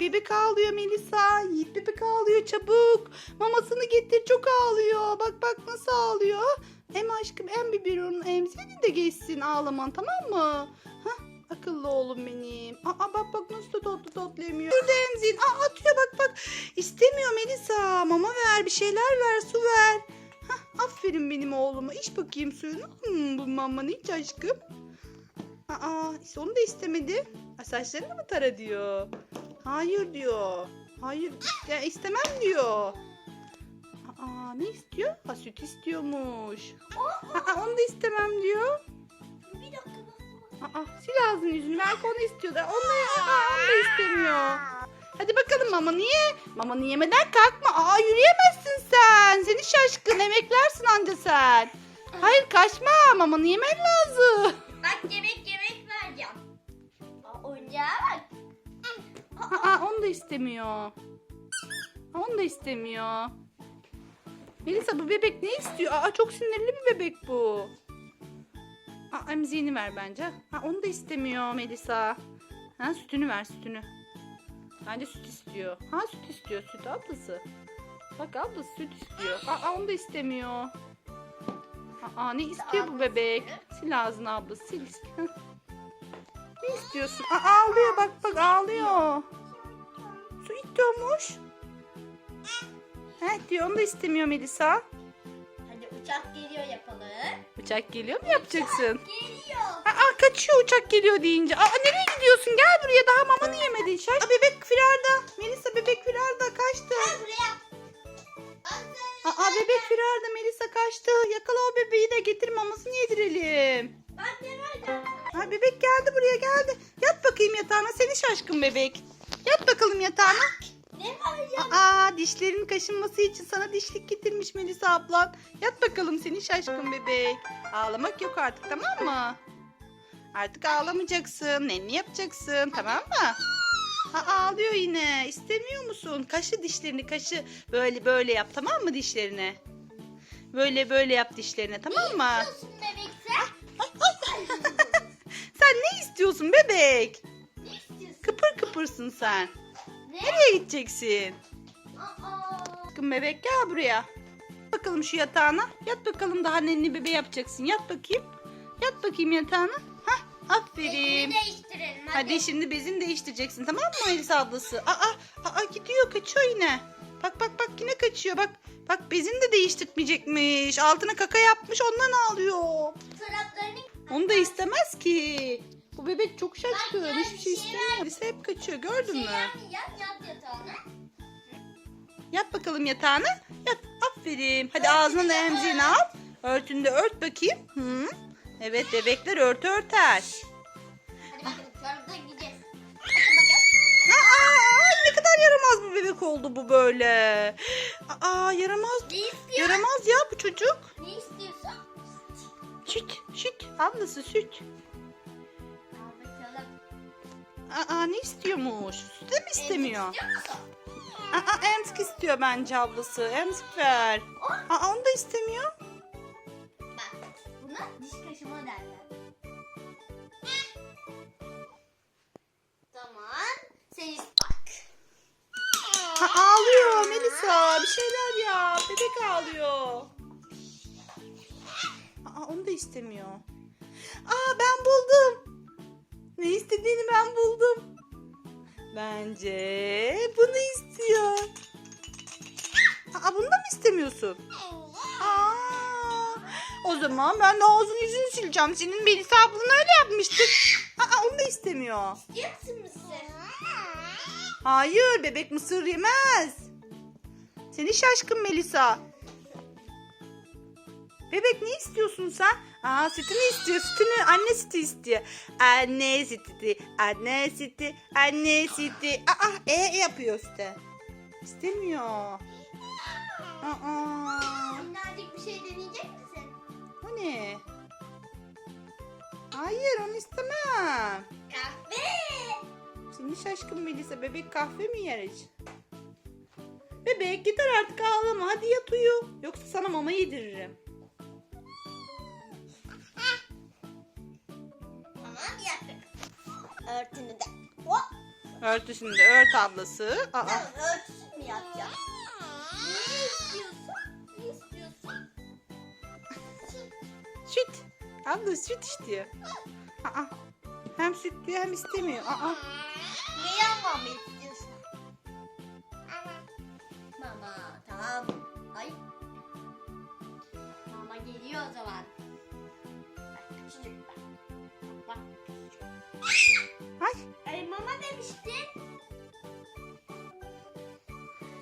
Bebek ağlıyor Melisa. Yiğit bebek ağlıyor çabuk. Mamasını getir çok ağlıyor. Bak bak nasıl ağlıyor. Hem aşkım hem biberonun hem senin de geçsin ağlaman tamam mı? Hah akıllı oğlum benim. Aa bak bak nasıl tatlı tatlı emiyor. Dur da emzin. Aa atıyor bak bak. İstemiyor Melisa. Mama ver bir şeyler ver su ver. Hah aferin benim oğluma. İç bakayım suyunu. Hmm, bu mamanı iç aşkım. Aa onu da istemedi. Saçlarını mı tara diyor. Hayır diyor. Hayır ya istemem diyor. Aa ne istiyor? Ha süt istiyormuş. Aa onu da istemem diyor. Bir dakika. Aa sil ağzını yüzünü belki onu istiyorlar. Onu aa, onu da istemiyor. Hadi bakalım mamanı ye. Mamanı yemeden kalkma. Aa yürüyemezsin sen. Seni şaşkın emeklersin anca sen. Hayır kaçma. Mamanı yemen lazım. Bak yemek yemek vereceğim. Aa, oyuncağa bak. Aa, onu da istemiyor. Onu da istemiyor. Melisa bu bebek ne istiyor? Aa, çok sinirli bir bebek bu. Aa, emziğini ver bence. Ha, onu da istemiyor Melisa. Ha, sütünü ver sütünü. Bence süt istiyor. Ha süt istiyor süt ablası. Bak ablası süt istiyor. Aa, onu da istemiyor. Aa, ne istiyor bu bebek? Sil ağzını ablası sil. Ne istiyorsun? Aa, ağlıyor bak bak ağlıyor. İstiyormuş. Heh diyor onu da istemiyor Melisa. Hadi uçak geliyor yapalım. Uçak geliyor mu yapacaksın? Geliyor. Aa kaçıyor uçak geliyor deyince. Aa nereye gidiyorsun? Gel buraya daha mamanı yemedin. Şaş. Aa, bebek firarda. Melisa bebek firarda kaçtı. Gel buraya. Aa bebek firarda Melisa kaçtı. Yakala o bebeği de getir mamasını yedirelim. Bak ne nerede? Ha bebek geldi buraya geldi. Yat bakayım yatağına seni şaşkın bebek. Yat bakalım yatağına. Ne var ya? Aa dişlerin kaşınması için sana dişlik getirmiş Melisa ablan. Yat bakalım seni şaşkın bebek. Ağlamak yok artık tamam mı? Artık ağlamayacaksın. Nenni yapacaksın tamam mı? Ha, ağlıyor yine. İstemiyor musun? Kaşı dişlerini kaşı. Böyle böyle yap tamam mı dişlerini? Böyle böyle yap dişlerine tamam mı? Nasılsın bebek sen? Sen ne istiyorsun bebek? Kıpırsın sen. Ne? Nereye gideceksin? Bakın bebek gel buraya. Bakalım şu yatağına. Yat bakalım daha nenni bebe yapacaksın. Yat bakayım. Yat bakayım yatağına. Hah aferin. Bezini değiştirelim hadi. Hadi şimdi bezini değiştireceksin tamam mı Elisa ablası? Aa, aa gidiyor kaçıyor yine. Bak bak bak yine kaçıyor bak. Bak bezini de değiştirmeyecekmiş. Altına kaka yapmış ondan ağlıyor. Çoraplarını Onu da istemez ki. Bu bebek çok şaşkın. Bak, Hiçbir şey istemiyor. Elisa hep kaçıyor gördün şey mü? yapmayacağım yat yatağına. Yat bakalım yatağına. Yat. Aferin. Hadi ağzına da emziğini al. Örtünü de ört bakayım. Hı. Evet bebekler örtü örter. Hadi bakalım çorapta gideceğiz. Bakın bakalım. Aa, ay ne kadar yaramaz bir bebek oldu bu böyle. Aa yaramaz. Yaramaz ya bu çocuk. Ne istiyorsun? Süt, süt. Ablası süt. Aa ne istiyormuş? Süt de mi istemiyor? Aa emzik istiyor bence ablası. Emzik ver. Aa onu da istemiyor. Bak buna diş kaşıma derler. Tamam. Sen bak. Ha, ağlıyor Melisa. Bir şeyler yap. Bebek ağlıyor. Aa, onu da istemiyor. Aa ben buldum. Ne istediğini ben buldum. Bence bunu istiyor. Aa bunu da mı istemiyorsun? Aa, o zaman ben de ağzını yüzünü sileceğim. Senin Melisa ablan öyle yapmıştık. Aa onu da istemiyor. İstiyor musun mısır? Hayır bebek mısır yemez. Seni şaşkın Melisa. Bebek ne istiyorsun sen? Aa sütünü istiyor sütünü. Anne sütü istiyor. Anne sütü. Anne sütü. Anne sütü. Aa e, yapıyor işte. İstemiyor. Aa Minnacık bir şey deneyecek misin? o ne? Hayır onu istemem. Kahve. Şimdi şaşkın Melisa bebek kahve mi yer hiç? Bebek gider artık ağlama hadi yat uyu. Yoksa sana mama yediririm. Örtünü de. Hop. Örtüsünü de ört ablası. Aa, Sen örtüsün mü yapacaksın? Ne istiyorsun? Ne istiyorsun? süt. Abla süt istiyor. Aa, hem süt diyor hem istemiyor. Aa, Ne yapmamı istiyorsun? Mama tamam. Ay. Mama geliyor o zaman.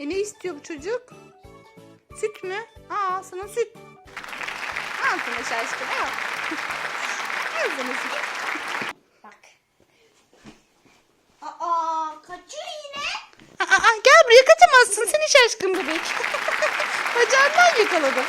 E ne istiyor bu çocuk? Süt mü? Aa sana süt. Al sana şaşkın al. al sana süt. Bak. Aa kaçıyor yine. Aa, aa, gel buraya kaçamazsın seni şaşkın bebek. Bacağından yakaladım.